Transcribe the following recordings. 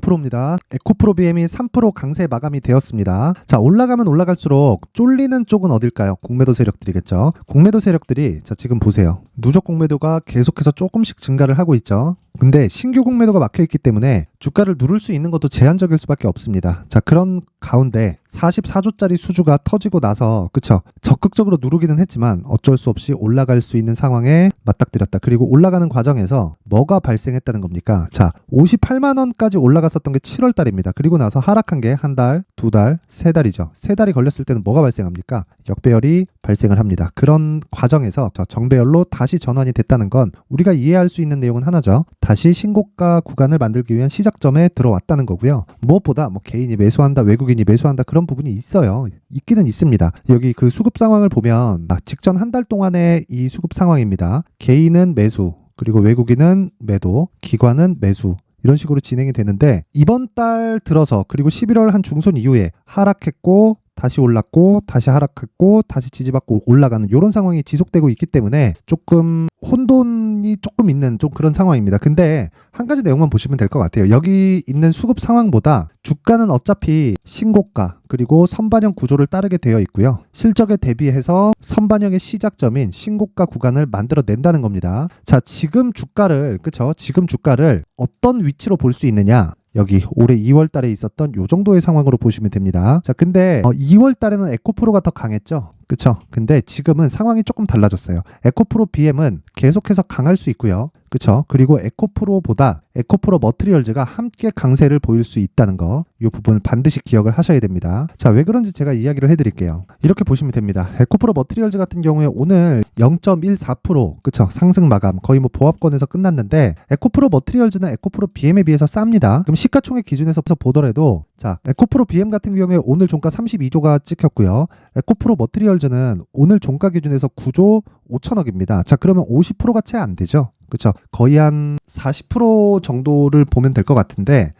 강프로입니다. 에코프로 BM이 3% 강세 마감이 되었습니다. 자, 올라가면 올라갈수록 쫄리는 쪽은 어딜까요? 공매도 세력들이겠죠. 공매도 세력들이 자, 지금 보세요. 누적 공매도가 계속해서 조금씩 증가를 하고 있죠. 근데 신규 공매도가 막혀 있기 때문에 주가를 누를 수 있는 것도 제한적일 수밖에 없습니다. 자, 그런 가운데 44조짜리 수주가 터지고 나서 그쵸 적극적으로 누르기는 했지만 어쩔 수 없이 올라갈 수 있는 상황에 맞닥뜨렸다. 그리고 올라가는 과정에서 뭐가 발생했다는 겁니까? 자, 58만 원까지 올라갔었던 게 7월 달입니다. 그리고 나서 하락한 게 한 달, 두 달, 세 달이죠. 세 달이 걸렸을 때는 뭐가 발생합니까? 역배열이 발생을 합니다. 그런 과정에서 저 정배열로 다시 전환이 됐다는 건 우리가 이해할 수 있는 내용은 하나죠. 다시 신고가 구간을 만들기 위한 시작점에 들어왔다는 거고요. 무엇보다 뭐 개인이 매수한다, 외국 인이 매수한다 그런 부분이 있어요. 있기는 있습니다. 여기 그 수급 상황을 보면 아, 직전 한 달 동안의 이 수급 상황입니다. 개인은 매수, 그리고 외국인은 매도, 기관은 매수. 이런 식으로 진행이 되는데 이번 달 들어서 그리고 11월 한 중순 이후에 하락했고 다시 올랐고 다시 하락했고 다시 지지받고 올라가는 이런 상황이 지속되고 있기 때문에 조금 혼돈이 조금 있는 좀 그런 상황입니다. 근데 한 가지 내용만 보시면 될 것 같아요. 여기 있는 수급 상황보다 주가는 어차피 신고가 그리고 선반영 구조를 따르게 되어 있고요. 실적에 대비해서 선반영의 시작점인 신고가 구간을 만들어 낸다는 겁니다. 자, 지금 주가를 그쵸? 지금 주가를 어떤 위치로 볼 수 있느냐? 여기 올해 2월 달에 있었던 요 정도의 상황으로 보시면 됩니다. 자, 근데 어, 2월 달에는 에코프로가 더 강했죠. 그쵸? 근데 지금은 상황이 조금 달라졌어요. 에코프로 BM은 계속해서 강할 수 있고요. 그쵸? 그리고 에코프로보다 에코프로 머트리얼즈가 함께 강세를 보일 수 있다는 거, 이 부분을 반드시 기억을 하셔야 됩니다. 자, 왜 그런지 제가 이야기를 해드릴게요. 이렇게 보시면 됩니다. 에코프로 머트리얼즈 같은 경우에 오늘 0.14% 그쵸? 상승 마감 거의 뭐 보합권에서 끝났는데 에코프로 머트리얼즈는 에코프로 BM에 비해서 쌉니다. 그럼 시가총액 기준에서 보더라도 자, 에코프로 BM 같은 경우에 오늘 종가 32조가 찍혔고요. 에코프로 머트리얼즈는 오늘 종가 기준에서 9조 5천억입니다. 자, 그러면 50%가 채 안 되죠. 그렇죠. 거의 한 40% 정도를 보면 될 것 같은데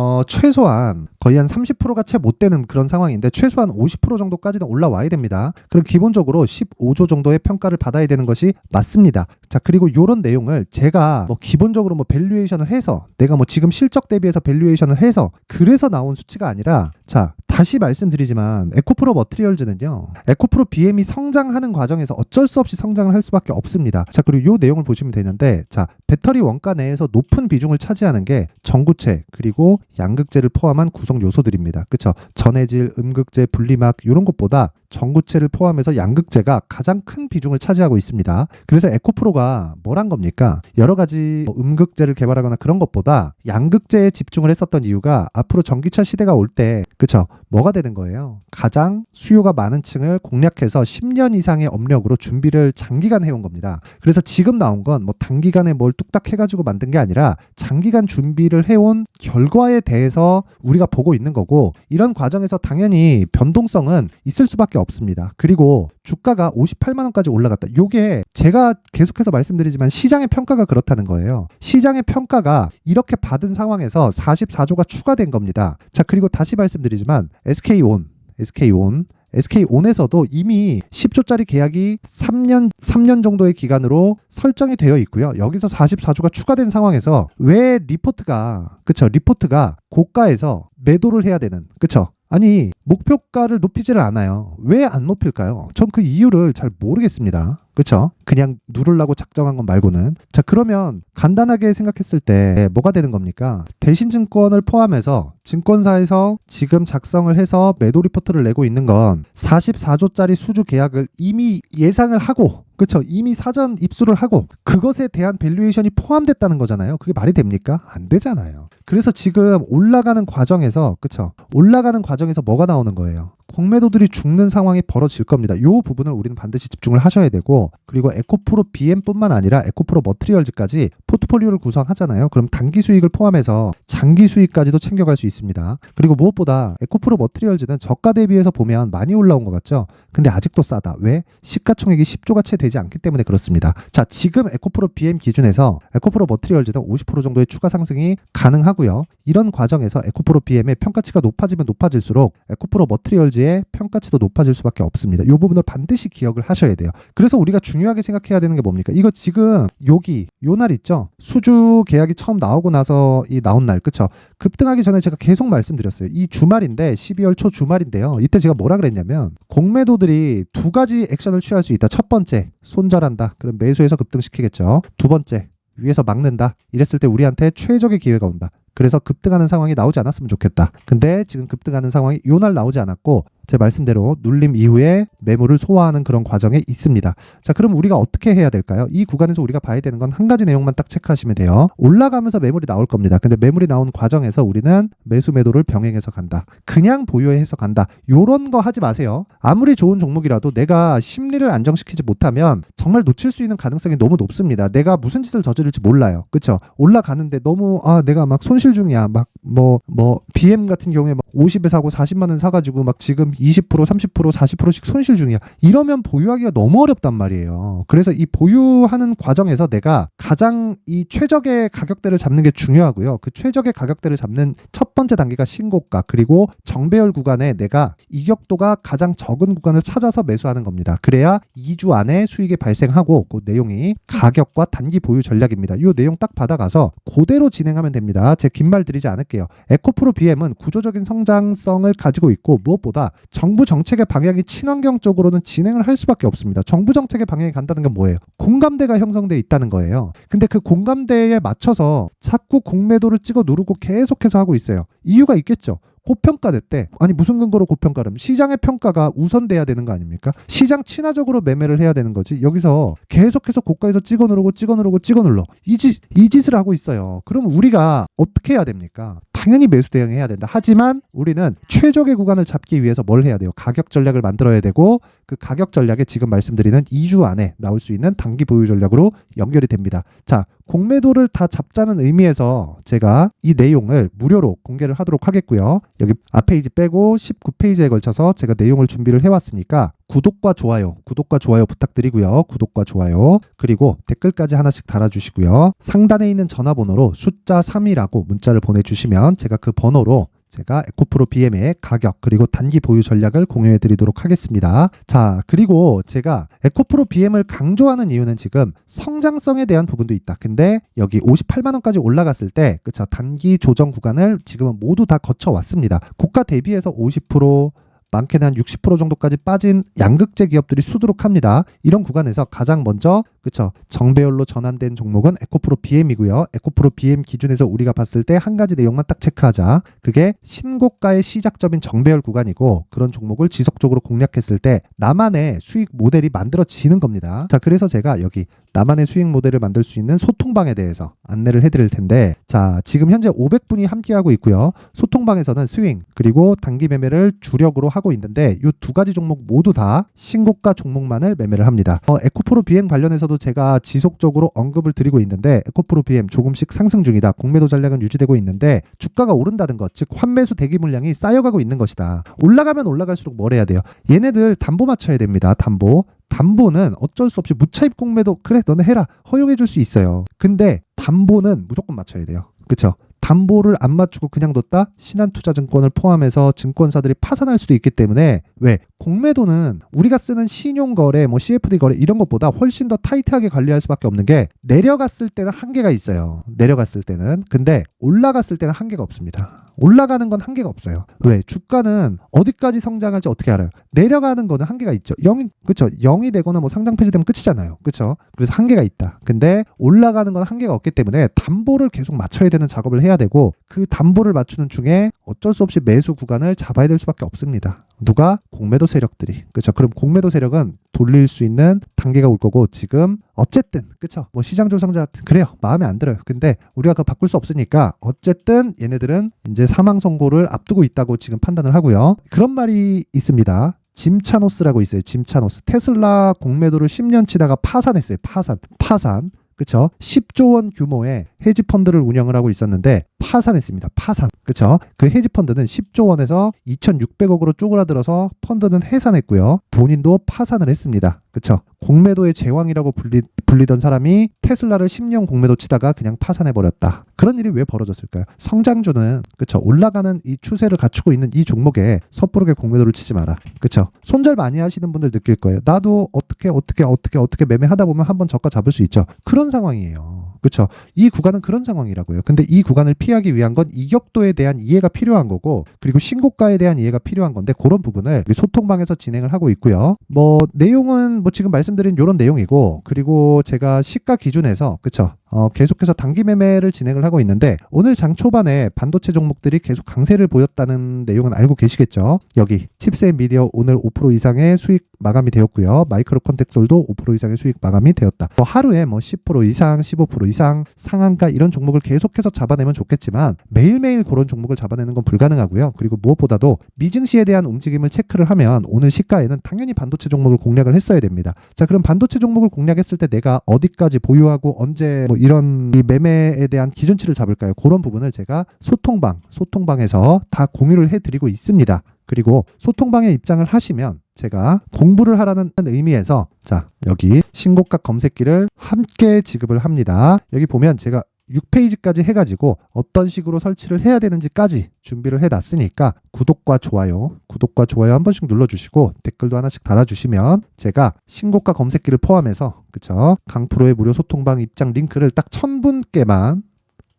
어, 최소한 거의 한 30%가 채 못 되는 그런 상황인데 최소한 50% 정도까지는 올라와야 됩니다. 그럼 기본적으로 15조 정도의 평가를 받아야 되는 것이 맞습니다. 자, 그리고 이런 내용을 제가 뭐 기본적으로 뭐 밸류에이션을 해서 내가 뭐 지금 실적 대비해서 밸류에이션을 해서 그래서 나온 수치가 아니라 자, 다시 말씀드리지만 에코프로 머트리얼즈는요. 에코프로 BM이 성장하는 과정에서 어쩔 수 없이 성장을 할 수밖에 없습니다. 자, 그리고 이 내용을 보시면 되는데 자, 배터리 원가 내에서 높은 비중을 차지하는 게 전구체 그리고 양극재를 포함한 구성 요소들입니다. 그쵸? 전해질, 음극재, 분리막 이런 것보다 전구체를 포함해서 양극재가 가장 큰 비중을 차지하고 있습니다. 그래서 에코프로가 뭘한 겁니까? 여러 가지 뭐 음극재를 개발하거나 그런 것보다 양극재에 집중을 했었던 이유가 앞으로 전기차 시대가 올 때 그쵸? 뭐가 되는 거예요? 가장 수요가 많은 층을 공략해서 10년 이상의 업력으로 준비를 장기간 해온 겁니다. 그래서 지금 나온 건 뭐 단기간에 뭘 뚝딱 해가지고 만든 게 아니라 장기간 준비를 해온 결과에 대해서 우리가 보고 있는 거고 이런 과정에서 당연히 변동성은 있을 수밖에 없습니다. 그리고 주가가 58만 원까지 올라갔다. 요게 제가 계속해서 말씀드리지만 시장의 평가가 그렇다는 거예요. 시장의 평가가 이렇게 받은 상황에서 44조가 추가된 겁니다. 자, 그리고 다시 말씀드리지만 SK온, SK온 SK온에서도 이미 10조짜리 계약이 3년 3년 정도의 기간으로 설정이 되어 있고요. 여기서 44조가 추가된 상황에서 왜 리포트가 그쵸 리포트가 고가에서 매도를 해야 되는 그쵸 아니 목표가를 높이지를 않아요. 왜 안 높일까요? 전 그 이유를 잘 모르겠습니다. 그렇죠? 그냥 누르려고 작정한 것 말고는 자 그러면 간단하게 생각했을 때 뭐가 되는 겁니까? 대신 증권을 포함해서 증권사에서 지금 작성을 해서 매도 리포트를 내고 있는 건 44조짜리 수주 계약을 이미 예상을 하고 그렇죠. 이미 사전 입수를 하고 그것에 대한 밸류에이션이 포함됐다는 거잖아요. 그게 말이 됩니까? 안 되잖아요. 그래서 지금 올라가는 과정에서 그렇죠. 올라가는 과정에서 뭐가 나 오는 거예요? 공매도들이 죽는 상황이 벌어질 겁니다. 이 부분을 우리는 반드시 집중을 하셔야 되고 그리고 에코프로 BM뿐만 아니라 에코프로 머트리얼즈까지 포트폴리오를 구성하잖아요. 그럼 단기 수익을 포함해서 장기 수익까지도 챙겨갈 수 있습니다. 그리고 무엇보다 에코프로 머트리얼즈는 저가 대비해서 보면 많이 올라온 것 같죠? 근데 아직도 싸다. 왜? 시가총액이 10조가 채 되지 않기 때문에 그렇습니다. 자, 지금 에코프로 BM 기준에서 에코프로 머트리얼즈는 50% 정도의 추가 상승이 가능하고요. 이런 과정에서 에코프로 BM의 평가치가 높아지면 높아질수록 에코프로 머트리얼즈 동시에 평가치도 높아질 수밖에 없습니다. 이 부분을 반드시 기억을 하셔야 돼요. 그래서 우리가 중요하게 생각해야 되는 게 뭡니까? 이거 지금 여기 요 날 있죠. 수주 계약이 처음 나오고 나서 이 나온 날 그쵸? 급등하기 전에 제가 계속 말씀드렸어요. 이 주말인데 12월 초 주말인데요. 이때 제가 뭐라 그랬냐면 공매도들이 두 가지 액션을 취할 수 있다. 첫 번째 손절한다. 그럼 매수해서 급등시키겠죠. 두 번째 위에서 막는다. 이랬을 때 우리한테 최적의 기회가 온다. 그래서 급등하는 상황이 나오지 않았으면 좋겠다. 근데 지금 급등하는 상황이 요날 나오지 않았고 제 말씀대로 눌림 이후에 매물을 소화하는 그런 과정에 있습니다. 자, 그럼 우리가 어떻게 해야 될까요? 이 구간에서 우리가 봐야 되는 건 한 가지 내용만 딱 체크하시면 돼요. 올라가면서 매물이 나올 겁니다. 근데 매물이 나온 과정에서 우리는 매수 매도를 병행해서 간다. 그냥 보유해서 간다. 요런 거 하지 마세요. 아무리 좋은 종목이라도 내가 심리를 안정시키지 못하면 정말 놓칠 수 있는 가능성이 너무 높습니다. 내가 무슨 짓을 저지를지 몰라요. 그쵸? 올라가는데 너무 아 내가 막 손실 중이야. 막 뭐뭐 BM 같은 경우에 막 50에 사고 40만 원 사가지고 막 지금 20% 30% 40%씩 손실 중이야. 이러면 보유하기가 너무 어렵단 말이에요. 그래서 이 보유하는 과정에서 내가 가장 이 최적의 가격대를 잡는 게 중요하고요. 그 최적의 가격대를 잡는 첫 번째 단계가 신고가 그리고 정배열 구간에 내가 이격도가 가장 적은 구간을 찾아서 매수하는 겁니다. 그래야 2주 안에 수익이 발생하고 그 내용이 가격과 단기 보유 전략입니다. 이 내용 딱 받아가서 그대로 진행하면 됩니다. 제 긴 말 드리지 않을게요. 에코프로 BM은 구조적인 성장성을 가지고 있고 무엇보다 정부 정책의 방향이 친환경 쪽으로는 진행을 할 수밖에 없습니다. 정부 정책의 방향이 간다는 건 뭐예요? 공감대가 형성돼 있다는 거예요. 근데 그 공감대에 맞춰서 자꾸 공매도를 찍어 누르고 계속해서 하고 있어요. 이유가 있겠죠. 고평가됐대. 아니 무슨 근거로 고평가를? 시장의 평가가 우선돼야 되는 거 아닙니까? 시장 친화적으로 매매를 해야 되는 거지. 여기서 계속해서 고가에서 찍어 누르고 찍어 누르고 찍어 눌러. 이, 짓, 이 짓을 하고 있어요. 그럼 우리가 어떻게 해야 됩니까? 당연히 매수 대응해야 된다. 하지만 우리는 최적의 구간을 잡기 위해서 뭘 해야 돼요? 가격 전략을 만들어야 되고 그 가격 전략에 지금 말씀드리는 2주 안에 나올 수 있는 단기 보유 전략으로 연결이 됩니다. 자, 공매도를 다 잡자는 의미에서 제가 이 내용을 무료로 공개를 하도록 하겠고요. 여기 앞페이지 빼고 19페이지에 걸쳐서 제가 내용을 준비를 해왔으니까 구독과 좋아요, 구독과 좋아요 부탁드리고요. 구독과 좋아요, 그리고 댓글까지 하나씩 달아주시고요. 상단에 있는 전화번호로 숫자 3이라고 문자를 보내주시면 제가 그 번호로 제가 에코프로 BM의 가격 그리고 단기 보유 전략을 공유해 드리도록 하겠습니다. 자, 그리고 제가 에코프로 BM을 강조하는 이유는 지금 성장성에 대한 부분도 있다. 근데 여기 58만 원까지 올라갔을 때 그쵸 단기 조정 구간을 지금은 모두 다 거쳐 왔습니다. 고가 대비해서 50% 많게는 한 60% 정도까지 빠진 양극재 기업들이 수두룩 합니다. 이런 구간에서 가장 먼저 그쵸 정배열로 전환된 종목은 에코프로 BM이고요. 에코프로 BM 기준에서 우리가 봤을 때 한 가지 내용만 딱 체크하자. 그게 신고가의 시작점인 정배열 구간이고 그런 종목을 지속적으로 공략했을 때 나만의 수익 모델이 만들어지는 겁니다. 자 그래서 제가 여기 나만의 수익 모델을 만들 수 있는 소통방에 대해서 안내를 해드릴 텐데 자 지금 현재 500분이 함께하고 있고요. 소통방에서는 스윙 그리고 단기 매매를 주력으로 하고 있는데 이 두 가지 종목 모두 다 신고가 종목만을 매매를 합니다. 어, 에코프로 BM 관련해서도 제가 지속적으로 언급을 드리고 있는데 에코프로 BM 조금씩 상승 중이다. 공매도 전략은 유지되고 있는데 주가가 오른다는 것, 즉 환매수 대기 물량이 쌓여가고 있는 것이다. 올라가면 올라갈수록 뭘 해야 돼요? 얘네들 담보 맞춰야 됩니다. 담보. 담보는 어쩔 수 없이 무차입 공매도 그래 너네 해라 허용해 줄 수 있어요. 근데 담보는 무조건 맞춰야 돼요. 그렇죠? 담보를 안 맞추고 그냥 뒀다? 신한투자증권을 포함해서 증권사들이 파산할 수도 있기 때문에 왜? 공매도는 우리가 쓰는 신용거래 뭐 CFD 거래 이런 것보다 훨씬 더 타이트하게 관리할 수밖에 없는 게 내려갔을 때는 한계가 있어요. 내려갔을 때는. 근데 올라갔을 때는 한계가 없습니다. 올라가는 건 한계가 없어요. 왜? 주가는 어디까지 성장할지 어떻게 알아요? 내려가는 거는 한계가 있죠. 0이 그쵸? 0이 되거나 뭐 상장 폐지되면 끝이잖아요. 그쵸? 그래서 한계가 있다. 근데 올라가는 건 한계가 없기 때문에 담보를 계속 맞춰야 되는 작업을 해야 되고 그 담보를 맞추는 중에 어쩔 수 없이 매수 구간을 잡아야 될 수밖에 없습니다. 누가 공매도 세력들이 그렇죠. 그럼 공매도 세력은 돌릴 수 있는 단계가 올 거고 지금 어쨌든 그렇죠. 뭐 시장 조성자 그래요. 마음에 안 들어요. 근데 우리가 그거 바꿀 수 없으니까 어쨌든 얘네들은 이제 사망 선고를 앞두고 있다고 지금 판단을 하고요. 그런 말이 있습니다. 짐차노스라고 있어요. 짐차노스. 테슬라 공매도를 10년 치다가 파산했어요. 파산. 파산. 그쵸? 10조 원 규모의 헤지 펀드를 운영을 하고 있었는데 파산했습니다. 파산. 그쵸? 그 헤지 펀드는 10조 원에서 2,600억으로 쪼그라들어서 펀드는 해산했고요. 본인도 파산을 했습니다. 그쵸? 공매도의 제왕이라고 불리, 불리던 사람이 테슬라를 10년 공매도 치다가 그냥 파산해버렸다. 그런 일이 왜 벌어졌을까요? 성장주는, 그쵸? 올라가는 이 추세를 갖추고 있는 이 종목에 섣부르게 공매도를 치지 마라. 그쵸? 손절 많이 하시는 분들 느낄 거예요. 나도 어떻게, 어떻게, 어떻게, 어떻게 매매하다 보면 한번 저가 잡을 수 있죠. 그런 상황이에요. 그쵸? 이 구간은 그런 상황이라고요. 근데 이 구간을 피하기 위한 건 이격도에 대한 이해가 필요한 거고, 그리고 신고가에 대한 이해가 필요한 건데, 그런 부분을 소통방에서 진행을 하고 있고요. 뭐, 내용은 뭐 지금 말씀드린 이런 내용이고, 그리고 제가 시가 기준에서, 그쵸? 어, 계속해서 단기 매매를 진행을 하고 있는데 오늘 장 초반에 반도체 종목들이 계속 강세를 보였다는 내용은 알고 계시겠죠? 여기 칩셋 미디어 오늘 5% 이상의 수익 마감이 되었고요. 마이크로 컨택솔도 5% 이상의 수익 마감이 되었다. 뭐 하루에 뭐 10% 이상, 15% 이상 상한가 이런 종목을 계속해서 잡아내면 좋겠지만 매일매일 그런 종목을 잡아내는 건 불가능하고요. 그리고 무엇보다도 미증시에 대한 움직임을 체크를 하면 오늘 시가에는 당연히 반도체 종목을 공략을 했어야 됩니다. 자, 그럼 반도체 종목을 공략했을 때 내가 어디까지 보유하고 언제 뭐 이런 이 매매에 대한 기준치를 잡을까요? 그런 부분을 제가 소통방, 소통방에서 다 공유를 해드리고 있습니다. 그리고 소통방에 입장을 하시면 제가 공부를 하라는 의미에서 자 여기 신고가 검색기를 함께 지급을 합니다. 여기 보면 제가 6페이지까지 해가지고 어떤 식으로 설치를 해야 되는지까지 준비를 해놨으니까 구독과 좋아요, 구독과 좋아요 한 번씩 눌러주시고 댓글도 하나씩 달아주시면 제가 신고가 검색기를 포함해서 그쵸 강프로의 무료 소통방 입장 링크를 딱 천분께만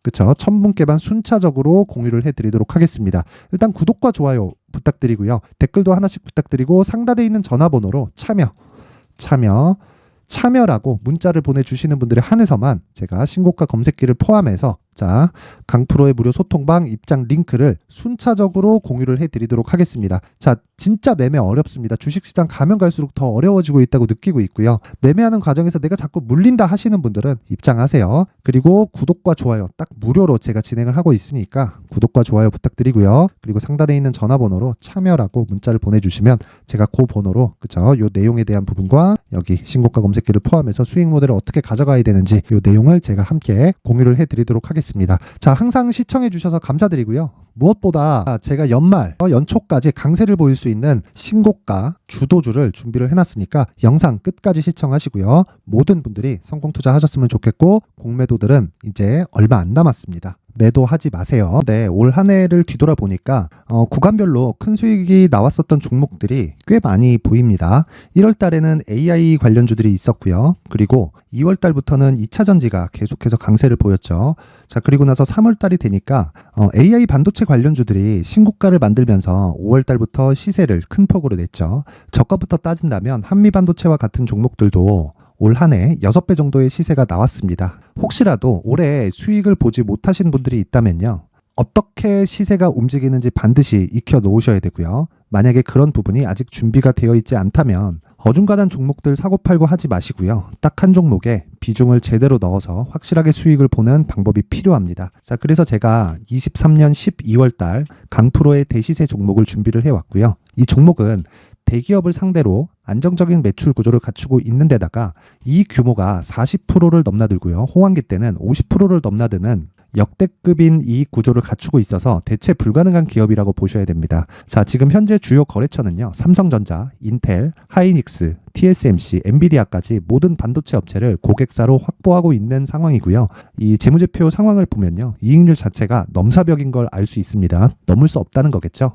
그쵸 천분께만 순차적으로 공유를 해드리도록 하겠습니다. 일단 구독과 좋아요 부탁드리고요. 댓글도 하나씩 부탁드리고 상단에 있는 전화번호로 참여, 참여, 참여라고 문자를 보내주시는 분들에 한해서만 제가 신고가 검색기를 포함해서 자 강프로의 무료 소통방 입장 링크를 순차적으로 공유를 해드리도록 하겠습니다. 자 진짜 매매 어렵습니다. 주식시장 가면 갈수록 더 어려워지고 있다고 느끼고 있고요. 매매하는 과정에서 내가 자꾸 물린다 하시는 분들은 입장하세요. 그리고 구독과 좋아요 딱 무료로 제가 진행을 하고 있으니까 구독과 좋아요 부탁드리고요. 그리고 상단에 있는 전화번호로 참여라고 문자를 보내주시면 제가 그 번호로 그쵸 요 내용에 대한 부분과 여기 신고가 검색기를 포함해서 수익 모델을 어떻게 가져가야 되는지 요 내용을 제가 함께 공유를 해드리도록 하겠습니다. 자 항상 시청해 주셔서 감사드리고요. 무엇보다 제가 연말 어, 연초까지 강세를 보일 수 있는 신고가 주도주를 준비를 해놨으니까 영상 끝까지 시청하시고요. 모든 분들이 성공 투자하셨으면 좋겠고 공매도들은 이제 얼마 안 남았습니다. 매도하지 마세요. 네, 올한 해를 뒤돌아보니까 어, 구간별로 큰 수익이 나왔었던 종목들이 꽤 많이 보입니다. 1월 달에는 AI 관련주들이 있었고요. 그리고 2월 달부터는 2차 전지가 계속해서 강세를 보였죠. 자, 그리고 나서 3월 달이 되니까 어, AI 반도체 관련주들이 신고가를 만들면서 5월 달부터 시세를 큰 폭으로 냈죠. 저가부터 따진다면 한미 반도체와 같은 종목들도 올 한 해 6배 정도의 시세가 나왔습니다. 혹시라도 올해 수익을 보지 못하신 분들이 있다면요. 어떻게 시세가 움직이는지 반드시 익혀 놓으셔야 되고요. 만약에 그런 부분이 아직 준비가 되어 있지 않다면 어중간한 종목들 사고 팔고 하지 마시고요. 딱 한 종목에 비중을 제대로 넣어서 확실하게 수익을 보는 방법이 필요합니다. 자, 그래서 제가 23년 12월 달 강프로의 대시세 종목을 준비를 해 왔고요. 이 종목은 대기업을 상대로 안정적인 매출 구조를 갖추고 있는 데다가 이 규모가 40%를 넘나들고요. 호황기 때는 50%를 넘나드는 역대급인 이익 구조를 갖추고 있어서 대체 불가능한 기업이라고 보셔야 됩니다. 자, 지금 현재 주요 거래처는요. 삼성전자, 인텔, 하이닉스, TSMC, 엔비디아까지 모든 반도체 업체를 고객사로 확보하고 있는 상황이고요. 이 재무제표 상황을 보면요. 이익률 자체가 넘사벽인 걸 알 수 있습니다. 넘을 수 없다는 거겠죠.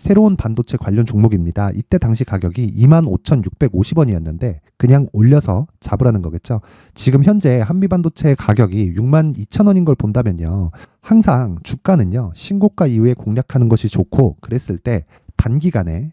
새로운 반도체 관련 종목입니다. 이때 당시 가격이 25,650원이었는데 그냥 올려서 잡으라는 거겠죠. 지금 현재 한미 반도체 가격이 62,000원인 걸 본다면요. 항상 주가는요. 신고가 이후에 공략하는 것이 좋고 그랬을 때 단기간에